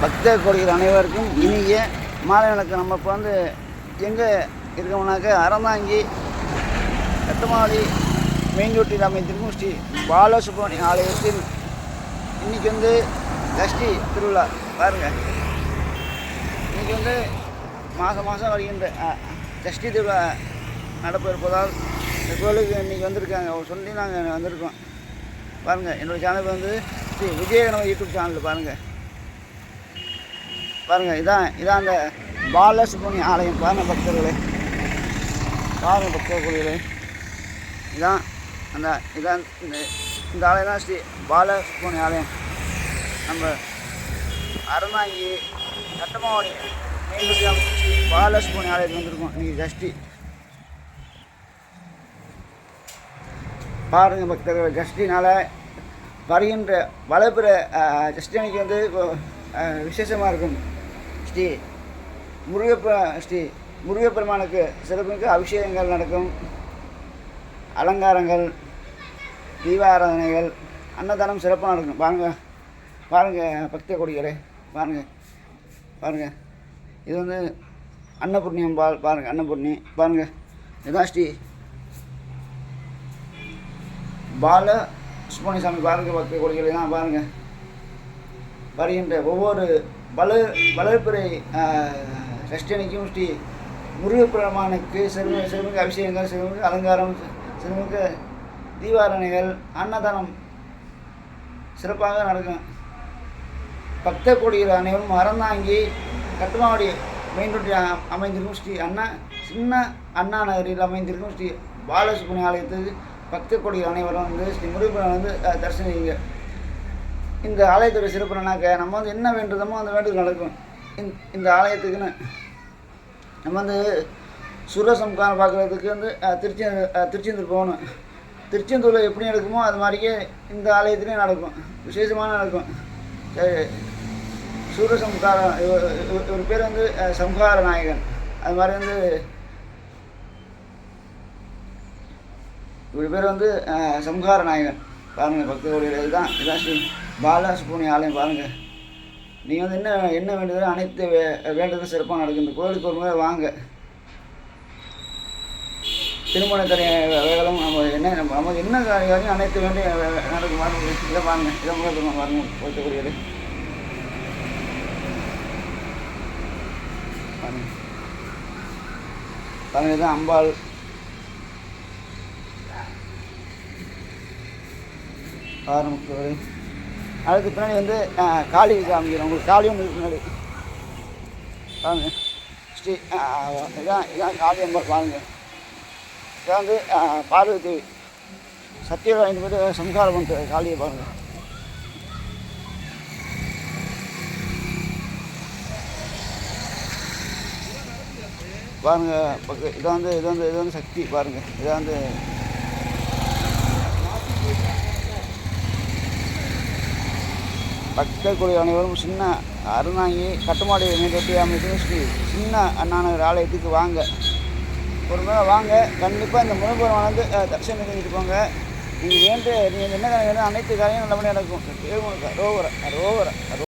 பக்தர் கொடிகள் அனைவருக்கும் இனிய மாலை வணக்கம். நம்ம இப்போ வந்து எங்கே இருக்கோம்னாக்க அறந்தாங்கி கட்டுமாடி மெயின் ரோட்டில் அமைந்திருக்கும் ஸ்ரீ பாலசுப்ரமணிய ஆலயத்தில் இன்னைக்கு வந்து கஷ்டி திருவிழா. பாருங்கள் இன்னைக்கு வந்து மாதம் மாதம் வருகின்ற அஹ், திருவிழா நடப்பு இருப்பதால் இந்த கோயிலுக்கு இன்றைக்கி வந்திருக்காங்க. அவங்க சொல்லி நாங்கள் வந்திருக்கோம். பாருங்கள் என்னோடய சேனல் வந்து ஸ்ரீ விஜயகணவ யூடியூப் சேனல் பாருங்கள் பாருங்கள் இதான் இதான் அந்த பாலசுப்ரமணிய ஆலயம். பாருங்க பக்தர்களே. பாருங்க பக்தர்களே. இதான் அந்த இதான் இந்த இந்த ஆலயம் தான் ஸ்ரீ பாலசுப்ரமணிய ஆலயம். நம்ம அறநாங்கி கட்டமாவடி மெயின் ஸ்ரீ பாலசுப்ரமணிய ஆலயத்துக்கு வந்திருக்கோம். இன்னைக்கு ஜஷ்டி பாருங்க பக்தர்கள் ஜஷ்டினால வருகின்ற வளர்ப்புற ஜஷ்டி அன்னைக்கு வந்து இப்போ விசேஷமாக இருக்கும். ஸ்ரீ முருகப்ப ஸ்ரீ முருகப்பெருமானுக்கு சிறப்புமிக்க அபிஷேகங்கள் நடக்கும். அலங்காரங்கள் தீபாராதனைகள் அன்னதானம் சிறப்பாக நடக்கும். பாருங்க பாருங்க பக்த கொடிகளே பாருங்க பாருங்க. இது வந்து அன்னபூர்ணியம் பால் பாருங்க அன்னபூர்ணி பாருங்க. இதான் ஸ்ரீ பால சுப்பிரமணிய சாமி பாருங்க பக்த கொடிகளை தான் பாருங்க. வருகின்ற ஒவ்வொரு பல வளர்ப்பிறை சஷ்டனிக்கும் ஸ்ரீ முருகப்பெருமானுக்கு சிறுமி சிறுமிக்கு அபிஷேகங்கள் சிறுமிக்கு அலங்காரம் சிறுமிக்கு தீபாரணைகள் அன்னதானம் சிறப்பாக நடக்கும். பக்த கொடிகள் அனைவரும் மறந்தாங்கி கட்டுமாவடி மெயின் ரோட்டில் அமைந்திருக்கும் ஸ்ரீ அண்ணா சின்ன அண்ணா நகரில் அமைந்திருக்கும் ஸ்ரீ பாலசுப்ரமணிய ஆலயத்துக்கு பக்த கொடிகள் அனைவரும் வந்து ஸ்ரீ முருகப்பெருமான் வந்து தரிசனம் செய்யுங்க. இந்த ஆலயத்துடைய சிறப்பு என்னன்னாக்க நம்ம வந்து என்ன வேண்டுதமோ அந்த வேண்டுதல் நடக்கும். இந்த இந்த ஆலயத்துக்குன்னு. நம்ம வந்து சூரசம்காரம் பார்க்குறதுக்கு வந்து திருச்சி திருச்செந்தூர் போகணும். திருச்செந்தூரில் எப்படி நடக்குமோ அது மாதிரியே இந்த ஆலயத்துலேயும் நடக்கும். விசேஷமாக நடக்கும். சரி, சூரசம்காரம் இவர் இவர் பேர் வந்து சம்ஹார நாயகன். அது மாதிரி வந்து இவர் பேர் வந்து சம்ஹார நாயகன். பாருங்கள் பக்தர்களுடைய இதுதான். இதுதான் ஸ்ரீ பாலசுப்ரமணிய ஆலயம் பாருங்கள் நீங்கள் வந்து என்ன என்ன வேண்டுதோ அனைத்து வே வேண்டதும் சிறப்பாக நடக்கும் இந்த கோயிலுக்கு ஒரு முறை வாங்க. திருமண தடை வேகளும் நம்ம என்ன நம்ம நமக்கு என்ன காரியம் அனைத்து வேண்டிய நடக்கும் பாருங்க. இதை பாருங்க. இதை முறை பாருங்க. பக்தக்கூடியது பாருங்க. பாருங்க இதுதான் அம்பாள். ஆரம்பிக்கிறது அதுக்கு பின்னாடி வந்து காளி காமிக்கிறேன் உங்களுக்கு காளியும் ஒன்று பின்னாடி பாருங்க. ஸ்ரீ இதான் இதான் காளி அம்பர் பாருங்க. இதான் வந்து பார்வதி தேவி. சத்தியவாய்ந்து போய் சம்சாரம் பண்ணுறது காளியை பாருங்க. பாருங்க இதை இதான் வந்து இது வந்து இது வந்து சக்தி பாருங்க. இதான் வந்து பக்தர் அனைவரும் சின்ன அருணாங்கி கட்டுமாடி மேம்பட்டி அமைத்து ஸ்ரீ சின்ன அண்ணாநகர் ஆலயத்துக்கு வாங்க. ஒரு முறை வாங்க. கண்டிப்பாக இந்த முருகபெருமான் வந்து தரிசனம் செஞ்சுட்டு போங்க. நீங்கள் வேண்டு நீங்கள் என்ன காரணம் அனைத்து காரியம் நல்லபடியாக நடக்கும். ரோவரை ரோவரை